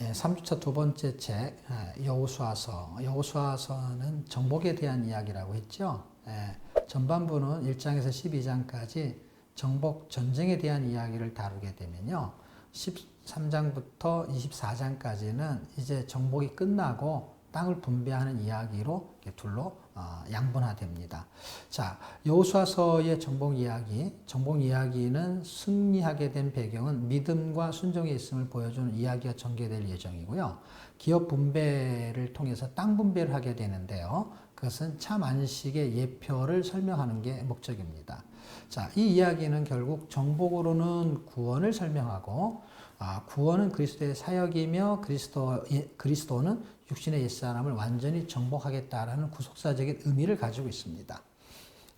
예, 3주차 두 번째 책 예, 여호수아서 여호수아서는 정복에 대한 이야기라고 했죠. 예, 전반부는 1장에서 12장까지 정복 전쟁에 대한 이야기를 다루게 되면요. 13장부터 24장까지는 이제 정복이 끝나고 땅을 분배하는 이야기로 둘로 어, 양분화됩니다. 자, 여호수아서의 정복 이야기, 정복 이야기는 승리하게 된 배경은 믿음과 순종에 있음을 보여주는 이야기가 전개될 예정이고요. 기업 분배를 통해서 땅 분배를 하게 되는데요. 그것은 참 안식의 예표를 설명하는 게 목적입니다. 자, 이 이야기는 결국 정복으로는 구원을 설명하고 아, 구원은 그리스도의 사역이며 그리스도 그리스도는 육신의 옛사람을 완전히 정복하겠다라는 구속사적인 의미를 가지고 있습니다.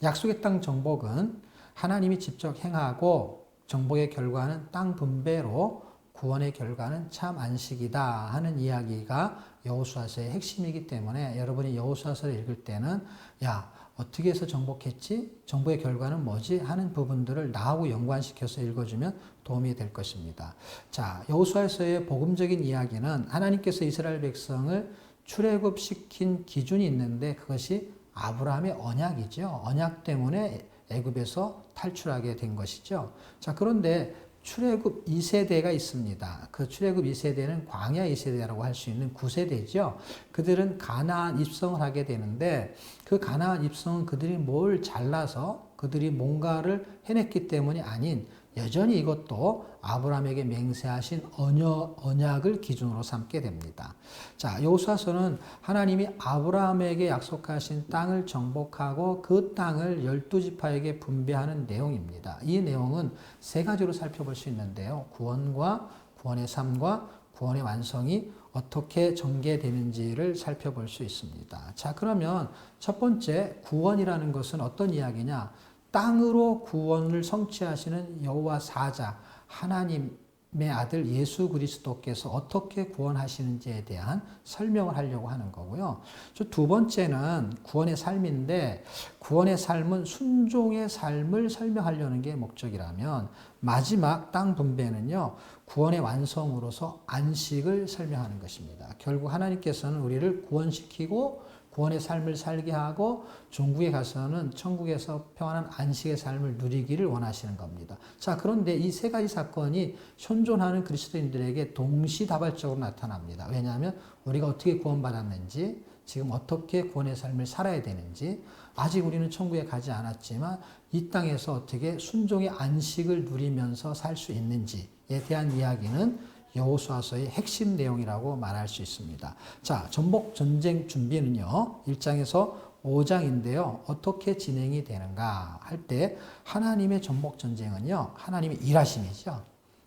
약속의 땅 정복은 하나님이 직접 행하고 정복의 결과는 땅 분배로 구원의 결과는 참 안식이다 하는 이야기가 여호수아서의 핵심이기 때문에 여러분이 여호수아서를 읽을 때는 야 어떻게 해서 정복했지? 정복의 결과는 뭐지? 하는 부분들을 나하고 연관시켜서 읽어주면 도움이 될 것입니다. 자, 여호수아서의 복음적인 이야기는 하나님께서 이스라엘 백성을 출애굽시킨 기준이 있는데 그것이 아브라함의 언약이죠. 언약 때문에 애굽에서 탈출하게 된 것이죠. 자, 그런데 출애굽 2세대가 있습니다. 그 출애굽 2세대는 광야 2세대라고 할 수 있는 9세대죠. 그들은 가나안 입성을 하게 되는데 그 가나안 입성은 그들이 뭘 잘나서 그들이 뭔가를 해냈기 때문이 아닌 여전히 이것도 아브라함에게 맹세하신 언약, 언약 을 기준으로 삼게 됩니다. 자, 여호수아서는 하나님이 아브라함에게 약속하신 땅을 정복하고 그 땅을 열두 지파에게 분배하는 내용입니다. 이 내용은 세 가지로 살펴볼 수 있는데요. 구원과 구원의 삶과 구원의 완성이 어떻게 전개되는지를 살펴볼 수 있습니다. 자, 그러면 첫 번째 구원이라는 것은 어떤 이야기냐? 땅으로 구원을 성취하시는 여호와 사자 하나님의 아들 예수 그리스도께서 어떻게 구원하시는지에 대한 설명을 하려고 하는 거고요. 두 번째는 구원의 삶인데 구원의 삶은 순종의 삶을 설명하려는 게 목적이라면 마지막 땅 분배는요. 구원의 완성으로서 안식을 설명하는 것입니다. 결국 하나님께서는 우리를 구원시키고 구원의 삶을 살게 하고 종국에 가서는 천국에서 평안한 안식의 삶을 누리기를 원하시는 겁니다. 자, 그런데 이 세 가지 사건이 현존하는 그리스도인들에게 동시다발적으로 나타납니다. 왜냐하면 우리가 어떻게 구원받았는지, 지금 어떻게 구원의 삶을 살아야 되는지, 아직 우리는 천국에 가지 않았지만 이 땅에서 어떻게 순종의 안식을 누리면서 살 수 있는지에 대한 이야기는 여호수아서의 핵심 내용이라고 말할 수 있습니다. 자, 전복 전쟁 준비는요. 1장에서 5장인데요. 어떻게 진행이 되는가 할 때 하나님의 전복 전쟁은요. 하나님의 일하심이죠.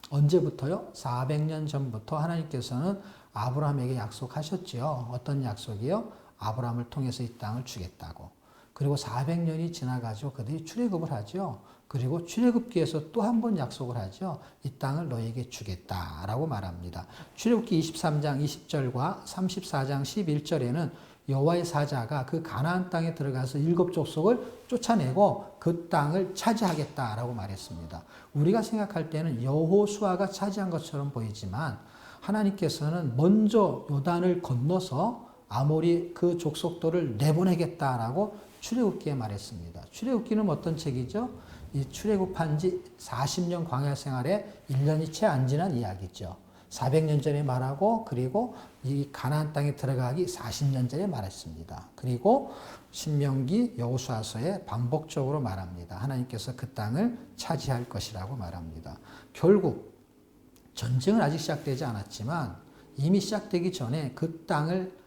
언제부터요? 400년 전부터 하나님께서는 아브라함에게 약속하셨지요. 어떤 약속이요? 아브라함을 통해서 이 땅을 주겠다고. 그리고 400년이 지나가죠. 그들이 출애굽을 하죠. 그리고 출애굽기에서 또 한 번 약속을 하죠. 이 땅을 너에게 주겠다라고 말합니다. 출애굽기 23장 20절과 34장 11절에는 여호와의 사자가 그 가나안 땅에 들어가서 일곱 족속을 쫓아내고 그 땅을 차지하겠다라고 말했습니다. 우리가 생각할 때는 여호수아가 차지한 것처럼 보이지만 하나님께서는 먼저 요단을 건너서 아모리 그 족속들을 내보내겠다라고 출애굽기에 말했습니다. 출애굽기는 어떤 책이죠? 이 출애굽한 지 40년 광야 생활에 1년이 채 안 지난 이야기죠. 400년 전에 말하고 그리고 이 가나안 땅에 들어가기 40년 전에 말했습니다. 그리고 신명기 여호수아서에 반복적으로 말합니다. 하나님께서 그 땅을 차지할 것이라고 말합니다. 결국 전쟁은 아직 시작되지 않았지만 이미 시작되기 전에 그 땅을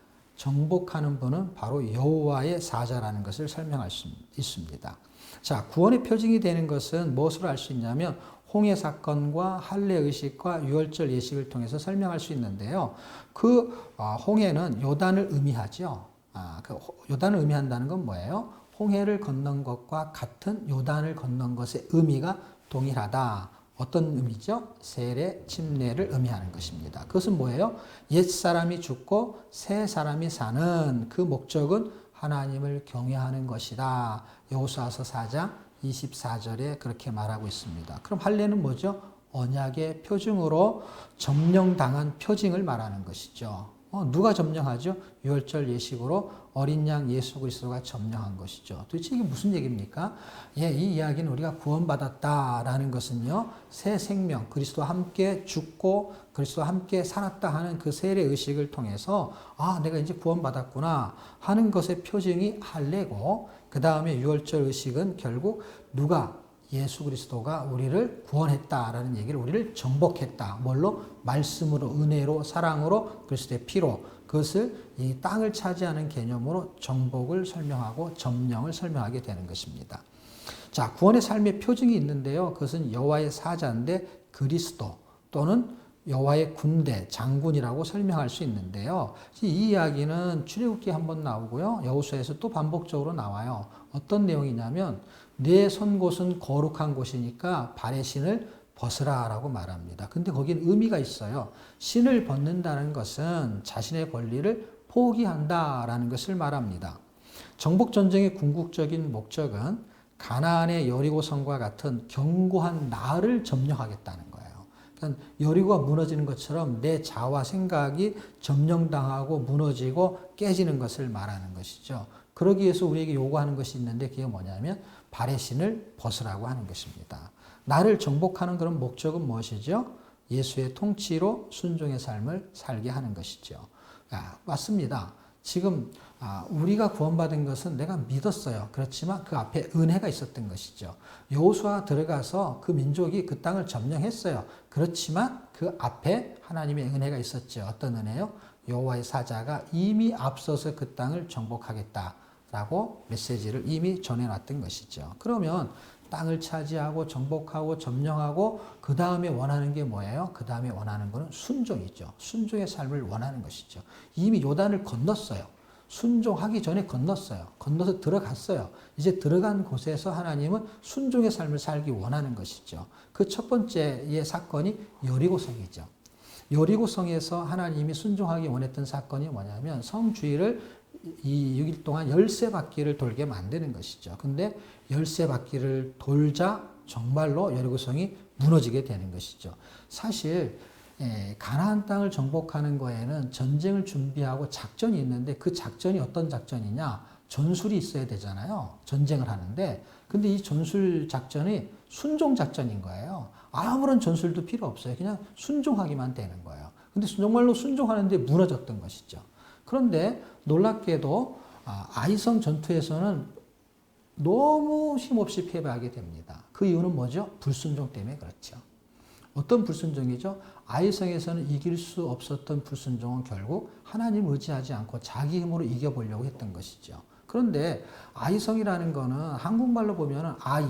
정복하는 분은 바로 여호와의 사자라는 것을 설명할 수 있습니다. 자, 구원의 표징이 되는 것은 무엇으로 알 수 있냐면 홍해 사건과 할례 의식과 유월절 예식을 통해서 설명할 수 있는데요. 그 어, 홍해는 요단을 의미하죠. 아, 그 요단을 의미한다는 건 뭐예요? 홍해를 건넌 것과 같은 요단을 건넌 것의 의미가 동일하다. 어떤 의미죠? 세례, 침례를 의미하는 것입니다. 그것은 뭐예요? 옛 사람이 죽고 새 사람이 사는 그 목적은 하나님을 경외하는 것이다. 여호수아서 4장 24절에 그렇게 말하고 있습니다. 그럼 할례는 뭐죠? 언약의 표징으로 점령당한 표징을 말하는 것이죠. 어, 누가 점령하죠? 유월절 예식으로 어린 양 예수 그리스도가 점령한 것이죠. 도대체 이게 무슨 얘기입니까? 예, 이 이야기는 우리가 구원받았다라는 것은요, 새 생명, 그리스도와 함께 죽고 그리스도와 함께 살았다 하는 그 세례 의식을 통해서 아, 내가 이제 구원받았구나 하는 것의 표징이 할례고 그 다음에 유월절 의식은 결국 누가 예수 그리스도가 우리를 구원했다라는 얘기를 우리를 정복했다. 뭘로? 말씀으로, 은혜로, 사랑으로, 그리스도의 피로. 그것을 이 땅을 차지하는 개념으로 정복을 설명하고 점령을 설명하게 되는 것입니다. 자, 구원의 삶의 표징이 있는데요. 그것은 여호와의 사자인데 그리스도 또는 여호와의 군대, 장군이라고 설명할 수 있는데요. 이 이야기는 출애굽기 한 번 나오고요. 여호수아에서 또 반복적으로 나와요. 어떤 내용이냐면 내선 곳은 거룩한 곳이니까 발의 신을 벗으라라고 말합니다. 근데 거긴 의미가 있어요. 신을 벗는다는 것은 자신의 권리를 포기한다라는 것을 말합니다. 정복 전쟁의 궁극적인 목적은 가나안의 여리고성과 같은 견고한 나를 점령하겠다는 거예요. 그러니까 여리고가 무너지는 것처럼 내 자와 생각이 점령당하고 무너지고 깨지는 것을 말하는 것이죠. 그러기 위해서 우리에게 요구하는 것이 있는데 그게 뭐냐면 발의 신을 벗으라고 하는 것입니다. 나를 정복하는 그런 목적은 무엇이죠? 예수의 통치로 순종의 삶을 살게 하는 것이죠. 아, 맞습니다. 지금 아, 우리가 구원받은 것은 내가 믿었어요. 그렇지만 그 앞에 은혜가 있었던 것이죠. 여호수아 들어가서 그 민족이 그 땅을 점령했어요. 그렇지만 그 앞에 하나님의 은혜가 있었죠. 어떤 은혜요? 여호와의 사자가 이미 앞서서 그 땅을 정복하겠다 라고 메시지를 이미 전해놨던 것이죠. 그러면 땅을 차지하고 정복하고 점령하고 그 다음에 원하는 게 뭐예요? 그 다음에 원하는 것은 순종이죠. 순종의 삶을 원하는 것이죠. 이미 요단을 건넜어요. 순종하기 전에 건넜어요. 건너서 들어갔어요. 이제 들어간 곳에서 하나님은 순종의 삶을 살기 원하는 것이죠. 그 첫 번째의 사건이 여리고성이죠. 여리고성에서 하나님이 순종하기 원했던 사건이 뭐냐면 성 주위를 이 6일 동안 열세 바퀴를 돌게 만드는 것이죠. 근데 열세 바퀴를 돌자 정말로 여리고성이 무너지게 되는 것이죠. 사실 예, 가나안 땅을 정복하는 거에는 전쟁을 준비하고 작전이 있는데 그 작전이 어떤 작전이냐? 전술이 있어야 되잖아요. 전쟁을 하는데 근데 이 전술 작전이 순종 작전인 거예요. 아무런 전술도 필요 없어요. 그냥 순종하기만 되는 거예요. 근데 정말로 순종하는데 무너졌던 것이죠. 그런데 놀랍게도 아, 아이성 전투에서는 너무 힘없이 패배하게 됩니다. 그 이유는 뭐죠? 불순종 때문에 그렇죠. 어떤 불순종이죠? 아이성에서는 이길 수 없었던 불순종은 결국 하나님 의지하지 않고 자기 힘으로 이겨보려고 했던 것이죠. 그런데 아이성이라는 거는 한국말로 보면 아이,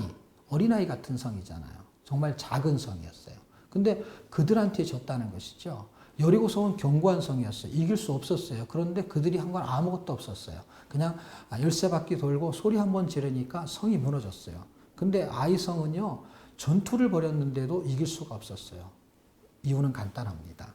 어린아이 같은 성이잖아요. 정말 작은 성이었어요. 근데 그들한테 졌다는 것이죠. 여리고성은 견고한 성이었어요. 이길 수 없었어요. 그런데 그들이 한 건 아무것도 없었어요. 그냥 열세 바퀴 돌고 소리 한 번 지르니까 성이 무너졌어요. 근데 아이성은요, 전투를 벌였는데도 이길 수가 없었어요. 이유는 간단합니다.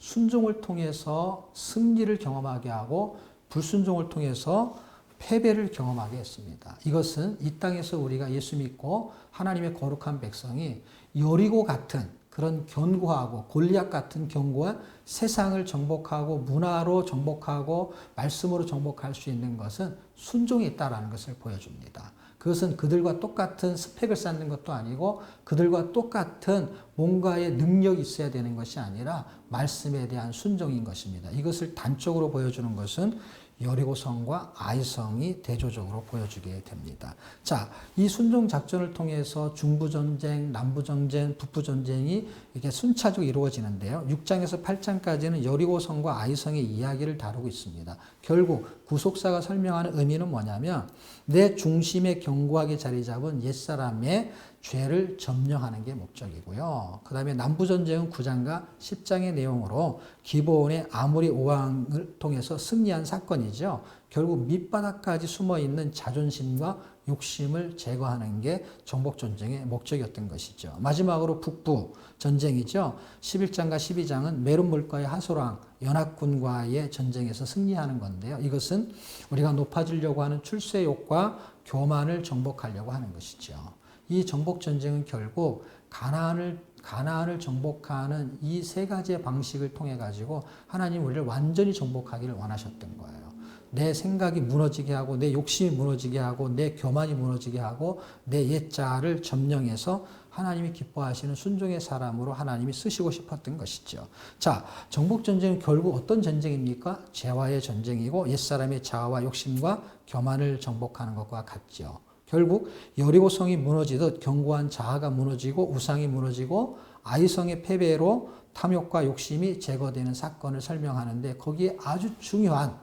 순종을 통해서 승리를 경험하게 하고 불순종을 통해서 패배를 경험하게 했습니다. 이것은 이 땅에서 우리가 예수 믿고 하나님의 거룩한 백성이 여리고 같은 그런 견고하고 골리앗 같은 견고한 세상을 정복하고 문화로 정복하고 말씀으로 정복할 수 있는 것은 순종이 있다라는 것을 보여줍니다. 그것은 그들과 똑같은 스펙을 쌓는 것도 아니고 그들과 똑같은 뭔가의 능력이 있어야 되는 것이 아니라 말씀에 대한 순종인 것입니다. 이것을 단적으로 보여주는 것은 여리고성과 아이성이 대조적으로 보여주게 됩니다. 자, 이 순종 작전을 통해서 중부 전쟁, 남부 전쟁, 북부 전쟁이 이렇게 순차적으로 이루어지는데요. 6장에서 8장까지는 여리고성과 아이성의 이야기를 다루고 있습니다. 결국 구속사가 설명하는 의미는 뭐냐면 내 중심에 견고하게 자리 잡은 옛사람의 죄를 점령하는 게 목적이고요. 그 다음에 남부전쟁은 9장과 10장의 내용으로 기본의 아무리 오왕을 통해서 승리한 사건이죠. 결국 밑바닥까지 숨어 있는 자존심과 욕심을 제거하는 게 정복전쟁의 목적이었던 것이죠. 마지막으로 북부 전쟁이죠. 11장과 12장은 메론물과의 하소랑 연합군과의 전쟁에서 승리하는 건데요. 이것은 우리가 높아지려고 하는 출세욕과 교만을 정복하려고 하는 것이죠. 이 정복 전쟁은 결국 가나안을 가나안을 정복하는 이 세 가지의 방식을 통해 가지고 하나님 우리를 완전히 정복하기를 원하셨던 거예요. 내 생각이 무너지게 하고 내 욕심이 무너지게 하고 내 교만이 무너지게 하고 내 옛자를 점령해서 하나님이 기뻐하시는 순종의 사람으로 하나님이 쓰시고 싶었던 것이죠. 자, 정복 전쟁은 결국 어떤 전쟁입니까? 죄와의 전쟁이고 옛사람의 자아와 욕심과 교만을 정복하는 것과 같죠. 결국 여리고성이 무너지듯 견고한 자아가 무너지고 우상이 무너지고 아이성의 패배로 탐욕과 욕심이 제거되는 사건을 설명하는데 거기에 아주 중요한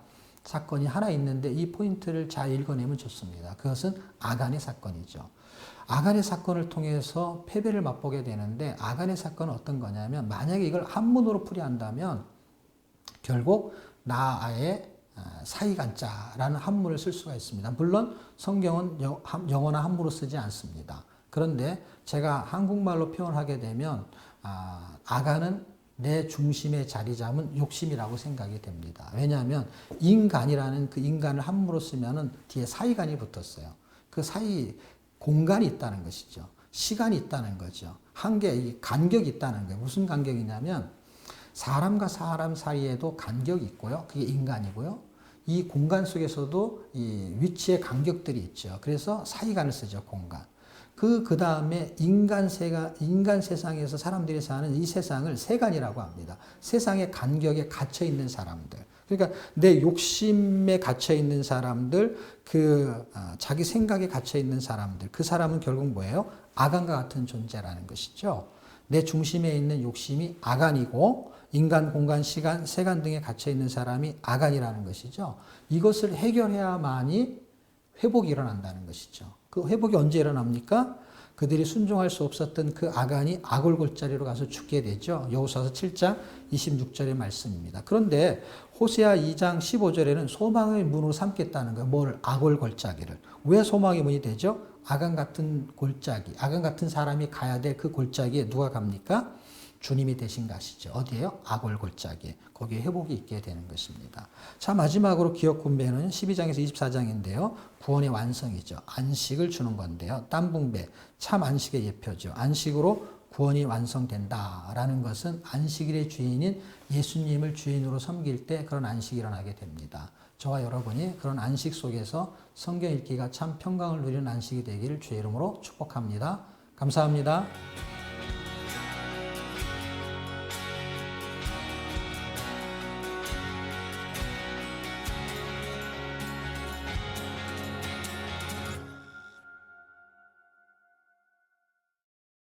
사건이 하나 있는데 이 포인트를 잘 읽어내면 좋습니다. 그것은 아간의 사건이죠. 아간의 사건을 통해서 패배를 맛보게 되는데 아간의 사건은 어떤 거냐면 만약에 이걸 한문으로 풀이한다면 결국 나아의 사이간자라는 한문을 쓸 수가 있습니다. 물론 성경은 영어나 한문으로 쓰지 않습니다. 그런데 제가 한국말로 표현하게 되면 아, 아간은 내 중심에 자리 잡은 욕심이라고 생각이 됩니다. 왜냐하면 인간이라는 그 인간을 함부로 쓰면은 뒤에 사이간이 붙었어요. 그 사이 공간이 있다는 것이죠. 시간이 있다는 거죠. 한계, 간격이 있다는 거예요. 무슨 간격이냐면 사람과 사람 사이에도 간격이 있고요. 그게 인간이고요. 이 공간 속에서도 이 위치의 간격들이 있죠. 그래서 사이간을 쓰죠, 공간. 그, 그 다음에 인간 세가, 인간 세상에서 사람들이 사는 이 세상을 세간이라고 합니다. 세상의 간격에 갇혀 있는 사람들. 그러니까 내 욕심에 갇혀 있는 사람들, 그, 어, 자기 생각에 갇혀 있는 사람들. 그 사람은 결국 뭐예요? 아간과 같은 존재라는 것이죠. 내 중심에 있는 욕심이 아간이고, 인간, 공간, 시간, 세간 등에 갇혀 있는 사람이 아간이라는 것이죠. 이것을 해결해야만이 회복이 일어난다는 것이죠. 그 회복이 언제 일어납니까? 그들이 순종할 수 없었던 그 아간이 악골골자리로 가서 죽게 되죠. 여호수아서 7장 26절의 말씀입니다. 그런데 호세아 2장 15절에는 소망의 문으로 삼겠다는 거예요. 뭘? 악골골짜기를. 왜 소망의 문이 되죠? 아간 같은 골짜기, 아간 같은 사람이 가야 될 그 골짜기에 누가 갑니까? 주님이 되신 것이죠. 어디에요? 아골골짜기. 거기에 회복이 있게 되는 것입니다. 자, 마지막으로 기억 분배는 12장에서 24장인데요. 구원의 완성이죠. 안식을 주는 건데요. 땀 분배, 참 안식의 예표죠. 안식으로 구원이 완성된다라는 것은 안식일의 주인인 예수님을 주인으로 섬길 때 그런 안식이 일어나게 됩니다. 저와 여러분이 그런 안식 속에서 성경 읽기가 참 평강을 누리는 안식이 되기를 주의 이름으로 축복합니다. 감사합니다.